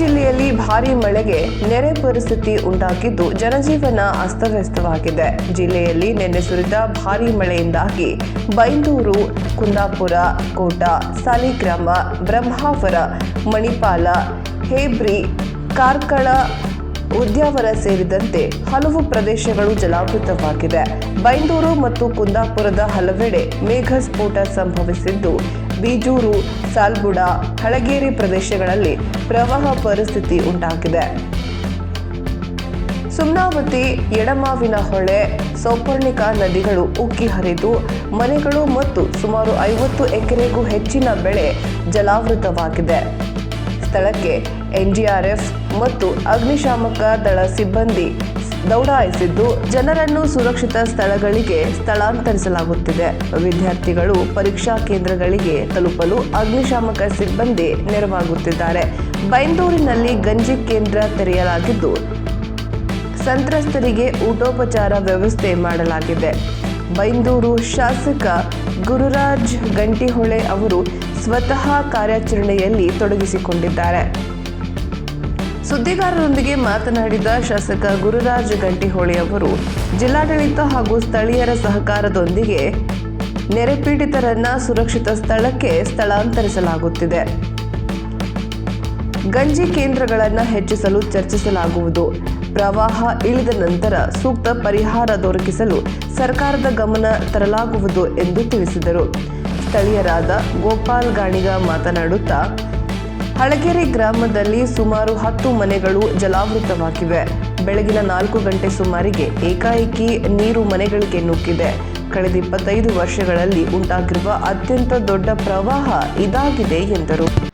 ಜಿಲ್ಲೆಯಲ್ಲಿ ಭಾರಿ ಮಳೆಗೆ ನೆರೆ ಪರಿಸ್ಥಿತಿ ಉಂಟಾಗಿದ್ದು ಜನಜೀವನ ಅಸ್ತವ್ಯಸ್ತವಾಗಿದೆ. ಜಿಲ್ಲೆಯಲ್ಲಿ ನಿನ್ನೆ ಸುರಿದ ಭಾರಿ ಮಳೆಯಿಂದಾಗಿ ಬೈಂದೂರು, ಕುಂದಾಪುರ, ಕೋಟ, ಸಾಲಿಗ್ರಾಮ, ಬ್ರಹ್ಮಾವರ, ಮಣಿಪಾಲ, ಹೇಬ್ರಿ, ಕಾರ್ಕಳ, ಉದ್ಯಾವರ ಸೇರಿದಂತೆ ಹಲವು ಪ್ರದೇಶಗಳು ಜಲಾವೃತವಾಗಿದೆ ಬೈಂದೂರು ಮತ್ತು ಕುಂದಾಪುರದ ಹಲವೆಡೆ ಮೇಘಸ್ಫೋಟ ಸಂಭವಿಸಿದ್ದು. ಬೀಜೂರು ಸಾಲ್ಗುಡ ಹಳಗೇರಿ ಪ್ರದೇಶಗಳಲ್ಲಿ ಪ್ರವಾಹ ಪರಿಸ್ಥಿತಿ ಉಂಟಾಗಿದೆ. ಸುಮ್ನಾವತಿ, ಎಡಮಾವಿನ ಹೊಳೆ, ಸೌಪರ್ಣಿಕಾ ನದಿಗಳು ಉಕ್ಕಿ ಹರಿದು ಮನೆಗಳು ಮತ್ತು ಸುಮಾರು ಐವತ್ತು ಎಕರೆಗೂ ಹೆಚ್ಚಿನ ಬೆಳೆ ಜಲಾವೃತವಾಗಿದೆ. ಸ್ಥಳಕ್ಕೆ ಎನ್ಡಿಆರ್ಎಫ್ ಮತ್ತು ಅಗ್ನಿಶಾಮಕ ದಳ ಸಿಬ್ಬಂದಿ ದೌಡಾಯಿಸಿದ್ದು ಜನರನ್ನು ಸುರಕ್ಷಿತ ಸ್ಥಳಗಳಿಗೆ ಸ್ಥಳಾಂತರಿಸಲಾಗುತ್ತಿದೆ. ವಿದ್ಯಾರ್ಥಿಗಳು ಪರೀಕ್ಷಾ ಕೇಂದ್ರಗಳಿಗೆ ತಲುಪಲು ಅಗ್ನಿಶಾಮಕ ಸಿಬ್ಬಂದಿ ನೆರವಾಗುತ್ತಿದ್ದಾರೆ. ಬೈಂದೂರಿನಲ್ಲಿ ಗಂಜಿ ಕೇಂದ್ರ ತೆರೆಯಲಾಗಿದ್ದು, ಸಂತ್ರಸ್ತರಿಗೆ ಊಟೋಪಚಾರ ವ್ಯವಸ್ಥೆ ಮಾಡಲಾಗಿದೆ. ಬೈಂದೂರು ಶಾಸಕ ಗುರುರಾಜ್ ಗಂಟಿಹೊಳೆ ಅವರು ಸ್ವತಃ ಕಾರ್ಯಾಚರಣೆಯಲ್ಲಿ ತೊಡಗಿಸಿಕೊಂಡಿದ್ದಾರೆ. ಸುದ್ದಿಗಾರರೊಂದಿಗೆ ಮಾತನಾಡಿದ ಶಾಸಕ ಗುರುರಾಜ್ ಗಂಟಿಹೊಳಿ ಅವರು, ಜಿಲ್ಲಾಡಳಿತ ಹಾಗೂ ಸ್ಥಳೀಯರ ಸಹಕಾರದೊಂದಿಗೆ ನೆರೆಪೀಡಿತರನ್ನ ಸುರಕ್ಷಿತ ಸ್ಥಳಕ್ಕೆ ಸ್ಥಳಾಂತರಿಸಲಾಗುತ್ತಿದೆ. ಗಂಜಿ ಕೇಂದ್ರಗಳನ್ನು ಹೆಚ್ಚಿಸಲು ಚರ್ಚಿಸಲಾಗುವುದು. ಪ್ರವಾಹ ಇಳಿದ ನಂತರ ಸೂಕ್ತ ಪರಿಹಾರ ದೊರಕಿಸಲು ಸರ್ಕಾರದ ಗಮನ ತರಲಾಗುವುದು ಎಂದು ತಿಳಿಸಿದರು. ಸ್ಥಳೀಯರಾದ ಗೋಪಾಲ್ ಗಾಣಿಗ ಮಾತನಾಡುತ್ತಾ ಹಳಗೆರೆ ಗ್ರಾಮದಲ್ಲಿ ಸುಮಾರು ಹತ್ತು ಮನೆಗಳು ಜಲಾವೃತವಾಗಿವೆ. ಬೆಳಗಿನ ನಾಲ್ಕು ಗಂಟೆ ಸುಮಾರಿಗೆ ಏಕಾಏಕಿ ನೀರು ಮನೆಗಳಿಗೆ ನುಗ್ಗಿದೆ. ಕಳೆದ ಇಪ್ಪತ್ತೈದು ವರ್ಷಗಳಲ್ಲಿ ಉಂಟಾಗಿರುವ ಅತ್ಯಂತ ದೊಡ್ಡ ಪ್ರವಾಹ ಇದಾಗಿದೆ ಎಂದರು.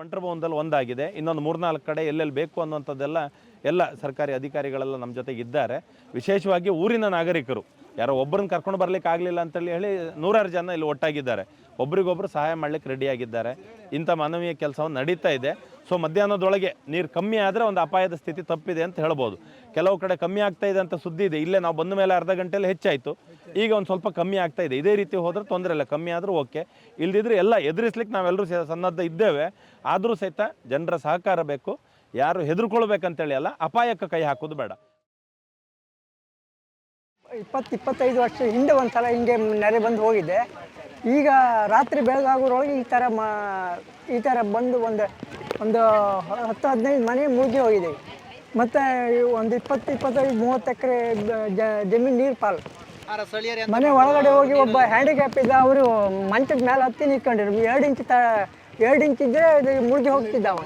ಬಂಟರ ಭವನದಲ್ಲಿ ಒಂದಾಗಿದೆ. ಇನ್ನೊಂದು ಮೂರ್ನಾಲ್ಕು ಕಡೆ ಎಲ್ಲೆಲ್ಲಿ ಬೇಕು ಅನ್ನುವಂಥದ್ದೆಲ್ಲ ಎಲ್ಲ ಸರ್ಕಾರಿ ಅಧಿಕಾರಿಗಳೆಲ್ಲ ನಮ್ಮ ಜೊತೆಗೆ ಇದ್ದಾರೆ. ವಿಶೇಷವಾಗಿ ಊರಿನ ನಾಗರಿಕರು. ಯಾರೋ ಒಬ್ಬರನ್ನ ಕರ್ಕೊಂಡು ಬರ್ಲಿಕ್ಕೆ ಆಗಲಿಲ್ಲ ಅಂತೇಳಿ ಹೇಳಿ ನೂರಾರು ಜನ ಇಲ್ಲಿ ಒಟ್ಟಾಗಿದ್ದಾರೆ. ಒಬ್ರಿಗೊಬ್ರು ಸಹಾಯ ಮಾಡ್ಲಿಕ್ಕೆ ರೆಡಿಯಾಗಿದ್ದಾರೆ ಇಂಥ ಮಾನವೀಯ ಕೆಲಸವನ್ನು ನಡೀತಾ ಇದೆ. ಸೊ ಮಧ್ಯಾಹ್ನದೊಳಗೆ ನೀರು ಕಮ್ಮಿ ಆದರೆ ಒಂದು ಅಪಾಯದ ಸ್ಥಿತಿ ತಪ್ಪಿದೆ ಅಂತ ಹೇಳ್ಬೋದು. ಕೆಲವು ಕಡೆ ಕಮ್ಮಿ ಆಗ್ತಾ ಇದೆ ಅಂತ ಸುದ್ದಿ ಇದೆ. ಇಲ್ಲೇ ನಾವು ಬಂದ ಮೇಲೆ ಅರ್ಧ ಗಂಟೆಯಲ್ಲಿ ಹೆಚ್ಚಾಯಿತು. ಈಗ ಒಂದು ಸ್ವಲ್ಪ ಕಮ್ಮಿ ಆಗ್ತಾ ಇದೆ. ಇದೇ ರೀತಿ ಹೋದರೆ ತೊಂದರೆ ಇಲ್ಲ. ಕಮ್ಮಿ ಆದರೂ ಓಕೆ. ಇಲ್ದಿದ್ರೆ ಎಲ್ಲ ಎದುರಿಸ್ಲಿಕ್ಕೆ ನಾವೆಲ್ಲರೂ ಸನ್ನದ್ಧ ಇದ್ದೇವೆ. ಆದರೂ ಸಹಿತ ಜನರ ಸಹಕಾರ ಬೇಕು. ಯಾರು ಹೆದರ್ಕೊಳ್ಬೇಕಂತೇಳಿ ಅಲ್ಲ, ಅಪಾಯಕ್ಕೆ ಕೈ ಹಾಕೋದು ಬೇಡ. ಇಪ್ಪತ್ತು ಇಪ್ಪತ್ತೈದು ವರ್ಷ ಹಿಂದೆ ಒಂದು ಸಲ ಹಿಂಗೆ ನೆರೆ ಬಂದು ಹೋಗಿದೆ. ಈಗ ರಾತ್ರಿ ಬೆಳಗಾಗೋರೊಳಗೆ ಈ ಥರ ಮಾ ಈ ಥರ ಬಂದು ಒಂದು ಒಂದು ಹತ್ತು ಹದಿನೈದು ಮನೆ ಮುಳುಗಿ ಹೋಗಿದೆ. ಮತ್ತು ಒಂದು ಇಪ್ಪತ್ತು ಇಪ್ಪತ್ತೈದು ಮೂವತ್ತು ಎಕರೆ ಜಮೀನು ನೀರು ಪಾಲು ಮನೆ ಒಳಗಡೆ ಹೋಗಿ ಒಬ್ಬ ಹ್ಯಾಂಡಿಕ್ಯಾಪ್ ಇದ್ದ ಅವರು ಮಂಚದ ಮೇಲೆ ಹತ್ತಿ ನಿಂತ್ಕೊಂಡಿರು ಎರಡು ಇಂಚ್ ತ ಎರಡು ಇಂಚ್ ಇದ್ದರೆ ಮುಳುಗಿ ಹೋಗ್ತಿದ್ದ ಅವ